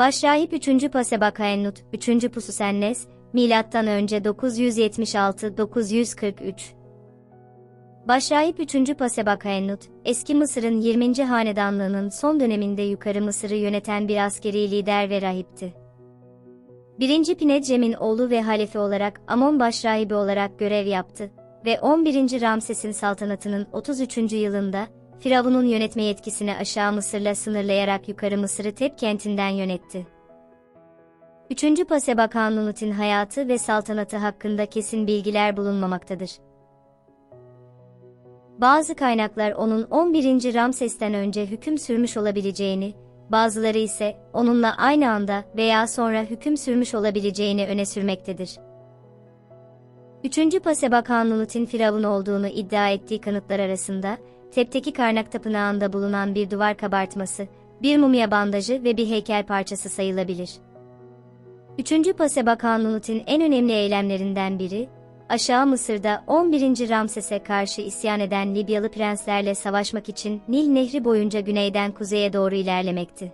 Başrahip 3. Pasebakaennut, 3. Pususennes, milattan önce 976-943. Başrahip 3. Pasebakaennut, eski Mısır'ın 20. hanedanlığının son döneminde Yukarı Mısır'ı yöneten bir askeri lider ve rahipti. 1. Pinedcem'in oğlu ve halefi olarak Amon başrahibi olarak görev yaptı ve 11. Ramses'in saltanatının 33. yılında Firavun'un yönetme yetkisini aşağı Mısır'la sınırlayarak Yukarı Mısır'ı Tep kentinden yönetti. 3. Pasebakanunut'in hayatı ve saltanatı hakkında kesin bilgiler bulunmamaktadır. Bazı kaynaklar onun 11. Ramses'ten önce hüküm sürmüş olabileceğini, bazıları ise onunla aynı anda veya sonra hüküm sürmüş olabileceğini öne sürmektedir. 3. Pasebakanunut'in Firavun olduğunu iddia ettiği kanıtlar arasında, Tep'teki Karnak Tapınağı'nda bulunan bir duvar kabartması, bir mumya bandajı ve bir heykel parçası sayılabilir. 3. Pasebakanunut'in en önemli eylemlerinden biri, Aşağı Mısır'da 11. Ramses'e karşı isyan eden Libyalı prenslerle savaşmak için Nil Nehri boyunca güneyden kuzeye doğru ilerlemekti.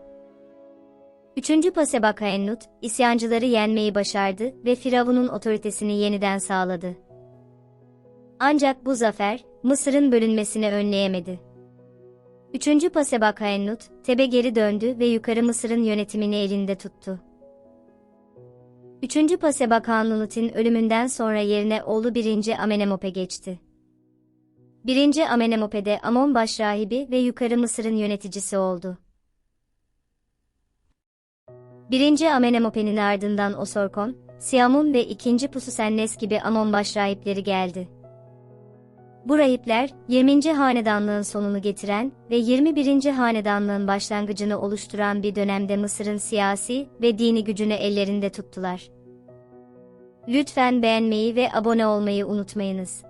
3. Pasebakaennut, isyancıları yenmeyi başardı ve Firavun'un otoritesini yeniden sağladı. Ancak bu zafer, Mısır'ın bölünmesini önleyemedi. 3. Pasebakaennut, Tebe geri döndü ve Yukarı Mısır'ın yönetimini elinde tuttu. 3. Pasebakanunut'in ölümünden sonra yerine oğlu 1. Amenemop'e geçti. 1. Amenemop'e Amon başrahibi ve Yukarı Mısır'ın yöneticisi oldu. 1. Amenemop'e'nin ardından Osorkon, Siamun ve 2. Pususennes gibi Amon başrahipleri geldi. Bu rahipler, 20. hanedanlığın sonunu getiren ve 21. hanedanlığın başlangıcını oluşturan bir dönemde Mısır'ın siyasi ve dini gücünü ellerinde tuttular. Lütfen beğenmeyi ve abone olmayı unutmayınız.